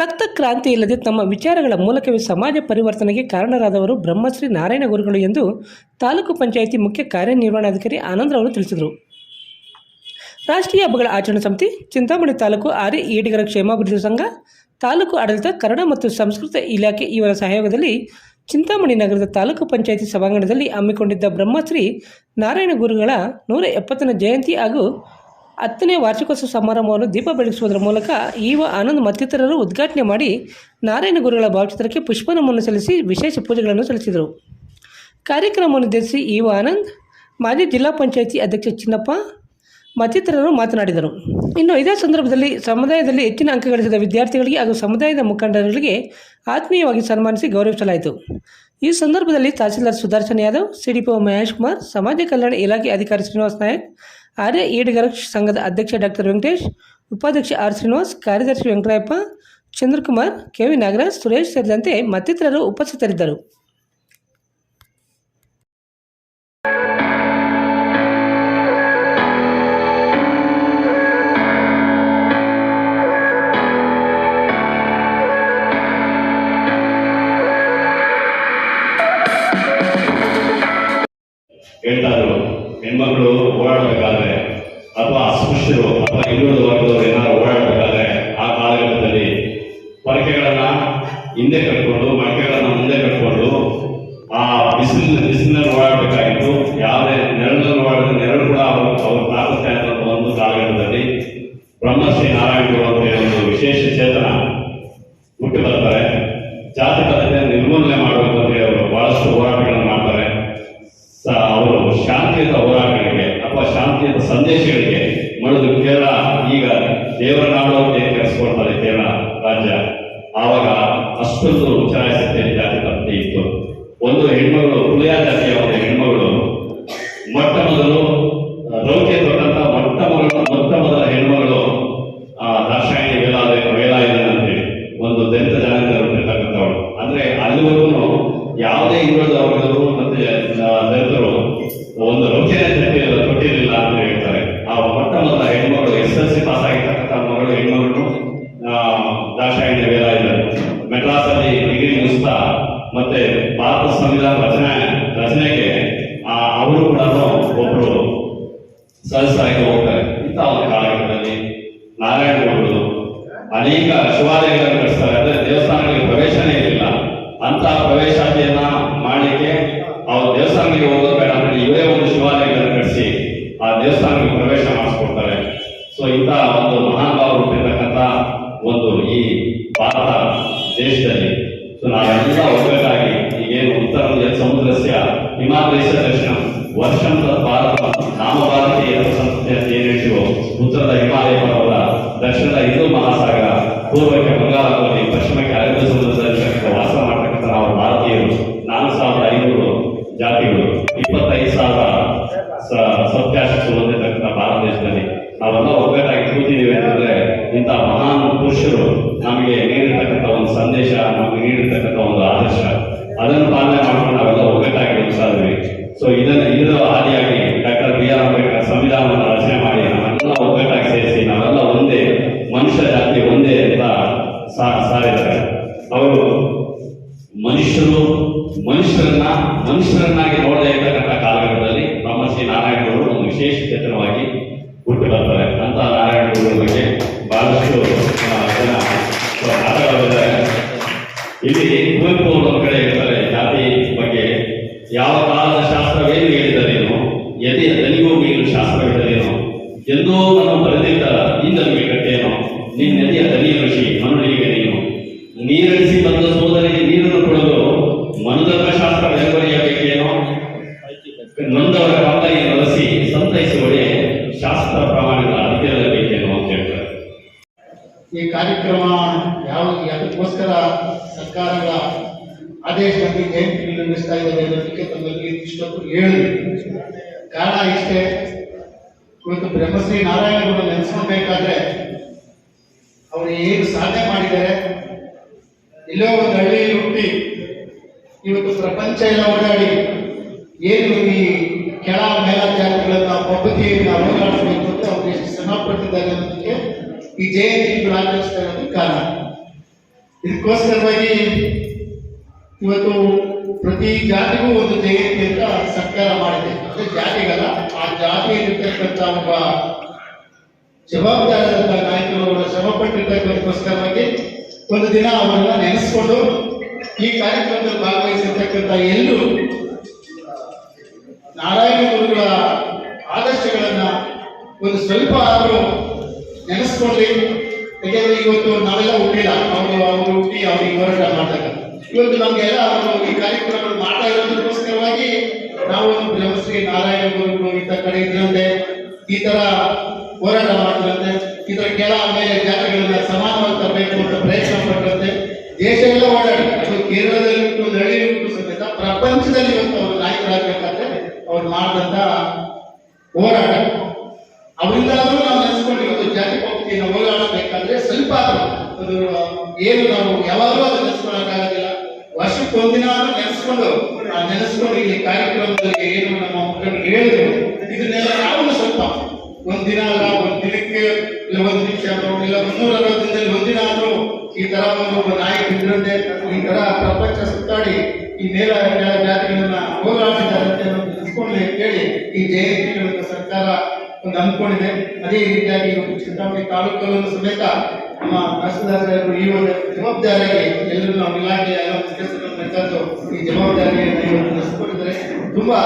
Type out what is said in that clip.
ರಕ್ತ ಕ್ರಾಂತಿ ಇಲ್ಲದೆ ತಮ್ಮ ವಿಚಾರಗಳ ಮೂಲಕವೇ ಸಮಾಜ ಪರಿವರ್ತನೆಗೆ ಕಾರಣರಾದವರು ಬ್ರಹ್ಮಶ್ರೀ ನಾರಾಯಣ ಗುರುಗಳು ಎಂದು ತಾಲೂಕು ಪಂಚಾಯಿತಿ ಮುಖ್ಯ ಕಾರ್ಯನಿರ್ವಹಣಾಧಿಕಾರಿ ಆನಂದರವರು ತಿಳಿಸಿದರು. ರಾಷ್ಟ್ರೀಯ ಹಬ್ಬಗಳ ಆಚರಣಾ ಸಮಿತಿ, ಚಿಂತಾಮಣಿ ತಾಲೂಕು ಆರ್ಯ ಈಡಿಗರ ಕ್ಷೇಮಾಭಿವೃದ್ಧಿ ಸಂಘ, ತಾಲೂಕು ಆಡಳಿತ, ಕನ್ನಡ ಮತ್ತು ಸಂಸ್ಕೃತ ಇಲಾಖೆ ಇವರ ಸಹಯೋಗದಲ್ಲಿ ಚಿಂತಾಮಣಿ ನಗರದ ತಾಲೂಕು ಪಂಚಾಯಿತಿ ಸಭಾಂಗಣದಲ್ಲಿ ಹಮ್ಮಿಕೊಂಡಿದ್ದ ಬ್ರಹ್ಮಶ್ರೀ ನಾರಾಯಣ ಗುರುಗಳ ನೂರ ಎಪ್ಪತ್ತನೇ ಜಯಂತಿ ಹಾಗೂ ಹತ್ತನೇ ವಾರ್ಷಿಕೋತ್ಸವ ಸಮಾರಂಭವನ್ನು ದೀಪ ಬೆಳಗಿಸುವುದರ ಮೂಲಕ ಈವ ಆನಂದ್ ಮತ್ತಿತರರು ಉದ್ಘಾಟನೆ ಮಾಡಿ ನಾರಾಯಣ ಗುರುಗಳ ಭಾವಚಿತ್ರಕ್ಕೆ ಪುಷ್ಪನಮನ ಸಲ್ಲಿಸಿ ವಿಶೇಷ ಪೂಜೆಗಳನ್ನು ಸಲ್ಲಿಸಿದರು. ಕಾರ್ಯಕ್ರಮವನ್ನು ಉದ್ದೇಶಿಸಿ ಈವ ಆನಂದ್, ಮಾಜಿ ಜಿಲ್ಲಾ ಪಂಚಾಯಿತಿ ಅಧ್ಯಕ್ಷ ಚಿನ್ನಪ್ಪ, ಮತ್ತಿತರರು ಮಾತನಾಡಿದರು. ಇನ್ನು ಇದೇ ಸಂದರ್ಭದಲ್ಲಿ ಸಮುದಾಯದಲ್ಲಿ ಹೆಚ್ಚಿನ ಅಂಕ ಗಳಿಸಿದ ವಿದ್ಯಾರ್ಥಿಗಳಿಗೆ ಹಾಗೂ ಸಮುದಾಯದ ಮುಖಂಡರಿಗೆ ಆತ್ಮೀಯವಾಗಿ ಸನ್ಮಾನಿಸಿ ಗೌರವಿಸಲಾಯಿತು. ಈ ಸಂದರ್ಭದಲ್ಲಿ ತಹಸೀಲ್ದಾರ್ ಸುದರ್ಶನ್ ಯಾದವ್ ಸಿಡಿಪಿಒ ಮಹೇಶ್ ಕುಮಾರ್, ಸಮಾಜ ಕಲ್ಯಾಣ ಇಲಾಖೆ ಅಧಿಕಾರಿ ಶ್ರೀನಿವಾಸ್ ನಾಯಕ್ ಆರ್ಯ ಈಡಿಗರ ಸಂಘದ ಅಧ್ಯಕ್ಷ ಡಾಕ್ಟರ್ ವೆಂಕಟೇಶ್ ಉಪಾಧ್ಯಕ್ಷ ಆರ್ ಶ್ರೀನಿವಾಸ್ ಕಾರ್ಯದರ್ಶಿ ವೆಂಕಟಯ್ಯಪ್ಪ ಚಂದ್ರಕುಮಾರ್ ಕೆ ವಿ ನಾಗರಾಜ್ ಸುರೇಶ್ ಸೇರಿದಂತೆ ಮತ್ತಿತರರು ಉಪಸ್ಥಿತರಿದ್ದರು ಹೇಳ್ತಾ ಇದ್ರು ಹೆಣ್ಮಕ್ಳು ಓಡಾಡಬೇಕಾದ್ರೆ ಅಸ್ಪೃಶ್ಯರು ಅಥವಾ ಇನ್ನೊಂದು ವರ್ಗದವರು ಏನಾದ್ರು ಓಡಾಡಬೇಕಾದ್ರೆ ಆ ಕಾಲಘಟ್ಟದಲ್ಲಿ ಪೊರಕೆಗಳನ್ನ ಹಿಂದೆ ಕಟ್ಕೊಂಡು ಮಡಕೆಗಳನ್ನ ಮುಂದೆ ಕಟ್ಕೊಂಡು, ಆ ಬಿಸಿಲಿನ, ಬಿಸಿಲಿನಲ್ಲಿ ಓಡಾಡಬೇಕಾಗಿತ್ತು ಯಾವುದೇ ನೆರಳಲ್ಲಿ ಓಡಾಡಿದ ನೆರಳು ಕೂಡ ಅವರು ಅವರು ತಾಕುತ್ತೆ ಅಂತ ಒಂದು ಕಾಲಘಟ್ಟದಲ್ಲಿ ಬ್ರಹ್ಮಶ್ರೀ ನಾರಾಯಣ ಅಂತ ಒಂದು ವಿಶೇಷ ಚೇತನ ಹುಟ್ಟಿ ಬರ್ತಾರೆ. ಜಾತಿ ಪದ್ಧತಿಯ ನಿರ್ಮೂಲನೆ ಮಾಡಬೇಕು ಅಂತ ಹೇಳಿ ಅವರು ಬಹಳಷ್ಟು ಹೋರಾಟಗಳನ್ನು ಮಾಡ್ತಾರೆ. ಅವರು ಶಾಂತಿಯುತ ಹೋರಾಟಗಳಿಗೆ ಅಥವಾ ಶಾಂತಿಯುತ ಸಂದೇಶಗಳಿಗೆ ಮಣಿದು ಕೇರಳ ಈಗ ದೇವರ ನಾಡು ಅಂತ ಕರೆಸ್ಕೊಳ್ತಾರೆ ಕೇರಳ ರಾಜ್ಯ ಆವಾಗ ಅಷ್ಟೊಂದು ಚಲಾಯಿಸುತ್ತೆ ಜಾತಿ ಪದ್ಧತಿ ಇತ್ತು. ಒಂದು ಹೆಣ್ಮಗಳು ಕುಲಿಯ ಜಾತಿಯ ಮತ್ತೆ ಭಾರತ ಸಂವಿಧಾನ ರಚನೆ ರಚನೆಗೆ ಆ, ಅವರು ಕೂಡ ಒಬ್ರು ಸದಸ್ಯರಾಗಿ ಹೋಗ್ತಾರೆ. ಇಂಥ ಒಂದು ಕಾಲಘಟ್ಟದಲ್ಲಿ ನಾರಾಯಣ ಗೌಡರು ಅನೇಕ ಶಿವಾಲಯಗಳನ್ನು ಕಟ್ಟಿಸ್ತಾರೆ. ಅಂದ್ರೆ ದೇವಸ್ಥಾನಗಳಿಗೆ ಪ್ರವೇಶನೇ ಇರಲಿಲ್ಲ. ಅಂತ ಪ್ರವೇಶಾತಿಯನ್ನ ಮಾಡಲಿಕ್ಕೆ ಅವ್ರು ದೇವಸ್ಥಾನಗಳಿಗೆ ಹೋಗೋದು ಬೇಡ ಅಂದ್ರೆ ಇವರೇ ಒಂದು ಶಿವಾಲಯಗಳನ್ನು ಕಟ್ಟಿಸಿ ಆ ದೇವಸ್ಥಾನಕ್ಕೆ ಪ್ರವೇಶ ಮಾಡಿಸ್ಕೊಡ್ತಾರೆ. ಸೊ ಇಂಥ ಒಂದು ಮಹಾನ್ ಭಾವರು ಒಂದು ಈ ಭಾರತ ದೇಶದಲ್ಲಿ ಸೊ ನಾವೆಲ್ಲ ಒಗ್ಗಟ್ಟಾಗಿ ಈಗೇನು ಉತ್ತರ ಸಮುದ್ರಸ್ಯ ಹಿಮಾಲಯ ದರ್ಶನ ವರ್ಷಂ ಭಾರತ ನಾಮ ಭಾರತೀಯ ಸಂಸ್ಥೆ ಅಂತ ಏನ್ ಉತ್ತರದ ಹಿಮಾಲಯ ಪರ್ವತ ದಕ್ಷಿಣದ ಹಿಂದೂ ಮಹಾಸಾಗರ ಪೂರ್ವಕ್ಕೆ ಬಂಗಾಳದಲ್ಲಿ ಪಶ್ಚಿಮಕ್ಕೆ ಅರಬ್ಬಿ ಸಮುದ್ರದಲ್ಲಿ ವಾಸ ಮಾಡ್ತಕ್ಕಂಥ ನಾವು ಭಾರತೀಯರು ನಾಲ್ಕು ಸಾವಿರದ ಐನೂರು ಜಾತಿಗಳು ಇಪ್ಪತ್ತೈದು ಸಾವಿರ ಸತ್ಯಾಶಸ್ಸು ಹೊಂದಿರತಕ್ಕಂಥ ಭಾರತ ದೇಶದಲ್ಲಿ ನಾವೆಲ್ಲ ಒಗ್ಗಟ್ಟಾಗಿ ಕೂತಿದ್ದೀವಿ ಅಂತಂದ್ರೆ ಇಂಥ ಮಹಾನ್ ಪುರುಷರು ನಮಗೆ ನೀಡಿರ್ತಕ್ಕಂಥ ಒಂದು ಸಂದೇಶ, ನಮಗೆ ನೀಡಿರ್ತಕ್ಕಂಥ ಒಂದು ಆದರ್ಶ, ಅದನ್ನು ಪಾಲನೆ ಮಾಡ್ಕೊಂಡು ನಾವೆಲ್ಲ ಒಗ್ಗಟ್ಟಾಗಿ ಇದ್ವಿ ಸೊ ಇದನ್ನ ಇದರ ಹಾದಿಯಾಗಿ ಡಾಕ್ಟರ್ ಬಿ ಆರ್ ಅಂಬೇಡ್ಕರ್ ಸಂವಿಧಾನವನ್ನು ರಚನೆ ಮಾಡಿ ನಾವೆಲ್ಲ ಒಗ್ಗಟ್ಟಾಗಿ ಸೇರಿಸಿ, ನಾವೆಲ್ಲ ಒಂದೇ ಮನುಷ್ಯ ಜಾತಿ ಒಂದೇ ಅಂತ ಸಾರಿದ್ದಾರೆ. ಅವರು ಮನುಷ್ಯರು, ಮನುಷ್ಯರನ್ನ, ಮನುಷ್ಯರನ್ನಾಗಿ ನೋಡದೇ ಇರತಕ್ಕಂಥ ಕಾಲಘಟ್ಟದಲ್ಲಿ ಬ್ರಹ್ಮಶ್ರೀ ನಾರಾಯಣ ಗುರುಗಳು ಒಂದು ವಿಶೇಷ ಚೇತನವಾಗಿ ಹುಟ್ಟು ಬರ್ತಾರೆ. ಅಂತ ನಾರಾಯಣ ಗುರುಗಳ ಬಗ್ಗೆ ಬಹಳಷ್ಟು ಜನ ಇಲ್ಲಿ ಕುವೆಂಪು ಕಡೆ ಹೇಳ್ತಾರೆ ಜಾತಿ ಬಗ್ಗೆ ಯಾವ ಕಾಲದ ಶಾಸ್ತ್ರವೇನು ಹೇಳಿದರೇನು ಎದೆಯ ದನಿಗೂ ಮೀನು ಶಾಸ್ತ್ರವಿದರೇನು, ಎಂದೋ ನಾನು ಬರೆದಿದ್ದ ಇಂದನಿಗೆ ಕಟ್ಟೇನೋ ನಿನ್ನ ನದಿಯ ದನಿಯ ಋಷಿ ಮನುಳಿಗೆ ನೀನು. ನೀರಳಿಸಿ ಬಂದ ಸೋದರಿಗೆ ನೀರನ್ನು ಕೊಡಲು ಮನುಧರ್ಮ ಶಾಸ್ತ್ರ ಬೆಂಬಲಿಯಬೇಕೇನೋ ನೊಂದವರ ಪಾತ್ರೆಯ ಬಳಸಿ ಸಂತೈಸುವಡೆ ಶಾಸ್ತ್ರ ಪ್ರಮಾಣಗಳ ಅಧಿಕಾರಬೇಕೇನೋ ಅಂತ ಹೇಳ್ತಾರೆ. ಈ ಕಾರ್ಯಕ್ರಮ ಯಾವ ಯಾತಕ್ಕೋಸ್ಕರ ಸರ್ಕಾರಗಳ ಆದೇಶದಲ್ಲಿ ಜಯಂತಿ ನಡೆಸ್ತಾ ಇದ್ದಾರೆ ಅನ್ನೋದಕ್ಕೆ ತಮ್ಮಲ್ಲಿ ಇಷ್ಟಪಟ್ಟು ಹೇಳಿದ್ರು. ಕಾರಣ ಇಷ್ಟೇ. ಇವತ್ತು ಬ್ರಹ್ಮಶ್ರೀ ನಾರಾಯಣಗೌಡ ನೆನೆಸ್ಕೊಳ್ಬೇಕಾದ್ರೆ ಅವರು ಏನು ಸಾಧನೆ ಮಾಡಿದ್ದಾರೆ? ಎಲ್ಲೋ ಒಂದು ಹಳ್ಳಿಯಲ್ಲಿ ಹುಟ್ಟಿ ಇವತ್ತು ಪ್ರಪಂಚ ಎಲ್ಲ ಓಡಾಡಿ ಏನು ಈ ಕೆಳ ಮೇಲ ಜಾತಿಗಳನ್ನ ಪದ್ಧತಿಯನ್ನು ಹೋರಾಡಬೇಕು ಅಂತ ಅವ್ರು ಎಷ್ಟು ಶ್ರಮ ಪಟ್ಟಿದ್ದಾರೆ ಅನ್ನೋದಕ್ಕೆ ಈ ಜಯಂತಿ ಆಚರಿಸ್ತಾ ಇರೋದಕ್ಕೆ ಕಾರಣ. ಇದಕ್ಕೋಸ್ಕರವಾಗಿ ಇವತ್ತು ಪ್ರತಿ ಜಾತಿಗೂ ಒಂದು ಜಯಂತಿ ಅಂತ ಸರ್ಕಾರ ಮಾಡಿದೆ. ಅಂದ್ರೆ ಜಾತಿಗಲ್ಲ, ಆ ಜಾತಿಯಲ್ಲಿರ್ತಕ್ಕಂಥ ಒಬ್ಬ ಜವಾಬ್ದಾರಿಯಾದಂಥ ನಾಯಕರು ಅವರ ಶ್ರಮಪಟ್ಟಿರ್ತಕ್ಕಂಥಕ್ಕೋಸ್ಕರವಾಗಿ ಒಂದು ದಿನ ಅವರನ್ನ ನೆನೆಸ್ಕೊಂಡು ಈ ಕಾರ್ಯಕ್ರಮದಲ್ಲಿ ಭಾಗವಹಿಸಿರ್ತಕ್ಕಂಥ ಎಲ್ಲರೂ ನಾರಾಯಣ ಗುರುಗಳ ಆದರ್ಶಗಳನ್ನ ಒಂದು ಸ್ವಲ್ಪ ಆದರೂ ನೆನೆಸ್ಕೊಳ್ಳಿ. ಯಾಕೆಂದ್ರೆ ಇವತ್ತು ನಾವೆಲ್ಲ ಹುಟ್ಟಿಲ್ಲ. ಅವರು ಅವರು ಹುಟ್ಟಿ ಅವ್ರಿಗೆ ಹೋರಾಟ ಮಾಡಿದಾಗ ಇವತ್ತು ನಮಗೆಲ್ಲ ಈ ಕಾರ್ಯಕ್ರಮಗಳು ಮಾಡ್ತಾ ಇರೋದಕ್ಕೋಸ್ಕರವಾಗಿ ನಾವು ಬ್ರಹ್ಮಶ್ರೀ ನಾರಾಯಣ ಗುರುಗಳು ಇಂಥ ಕಡೆ ಇದ್ರಂತೆ, ಈ ತರ ಹೋರಾಟ ಮಾಡಿದ್ರಂತೆ ಈ ತರ ಕೆಳ ಮೇಲೆ ಜಾತಿಗಳನ್ನ ಸಮಾನವಾಗಿ ತರಬೇಕು ಅಂತ ಪ್ರಯತ್ನ ಪಟ್ಟಂತೆ ದೇಶ ಎಲ್ಲ ಕೇರಳದಲ್ಲಿ ಉಂಟು ಉಂಟು ಸಮೇತ ಪ್ರಪಂಚದಲ್ಲಿ ಇವತ್ತು ಅವರು ನಾಯಕರಾಗಬೇಕಾದ್ರೆ ಅವ್ರು ಮಾಡಿದಂತ ಹೋರಾಟ ಅವರಿಂದಾದ್ರೂ ನಾವು ನೆನೆಸ್ಕೊಂಡು ಇವತ್ತು ಜಾತಿ ಪಂಕ್ತಿಯನ್ನು ಹೋರಾಡಬೇಕಾದ್ರೆ ಸ್ವಲ್ಪ ಆದ್ರೂ ಅದು ಏನು ನಾವು ಯಾವಾಗಲೂ ಅದು ನೆನೆಸ್ಕೊಳ್ಳೋಕ್ಕಾಗೋದಿಲ್ಲ ವರ್ಷಕ್ಕೆ ಒಂದಿನ ಆದ್ರೂ ನೆನೆಸ್ಕೊಂಡು ನೆನೆಸ್ಕೊಂಡು ಇಲ್ಲಿ ಕಾರ್ಯಕ್ರಮದಲ್ಲಿ ಏನು ನಮ್ಮ ಮುಖಂಡರು ಹೇಳಿದ್ರು, ಇದನ್ನೆಲ್ಲ ನಾವು ಸ್ವಲ್ಪ ಒಂದಿನ ಅಲ್ಲ, ಒಂದ್ ದಿನಕ್ಕೆ ಇಲ್ಲ ಒಂದು ನಿಮಿಷ ಇಲ್ಲ ಮುನ್ನೂರ ಅರವತ್ತು ದಿನದಲ್ಲಿ ಒಂದಿನ ಆದ್ರೂ ಈ ತರ ಒಂದು ನಾಯಕ ಇದ್ರಂತೆ ಈ ತರ ಪ್ರಪಂಚ ಸುತ್ತಾಡಿ ಈ ನೇರ ಜಾತಿಗಳನ್ನ ಹೋರಾಡಿದ್ದಾರೆ ಅಂತ ಕೇಳಿ ಈ ಜಯಂತಿಗಳನ್ನು ಸರ್ಕಾರ ಒಂದು ಅಂದ್ಕೊಂಡಿದೆ. ಅದೇ ರೀತಿಯಾಗಿ ಚಿಂತಾಮಣಿ ತಾಲೂಕಲ್ಲೂ ಸಮೇತ ನಮ್ಮ ತಹಸೀಲ್ದಾರರು ಈ ಒಂದು ಜವಾಬ್ದಾರಿಯಾಗಿ ಎಲ್ಲರೂ ನಾವು ಇಲಾಖೆಯ ಮುಖ್ಯಸ್ಥರನ್ನು ಈ ಜವಾಬ್ದಾರಿಯನ್ನು ನಡೆಸ್ಕೊಂಡಿದ್ದಾರೆ ತುಂಬಾ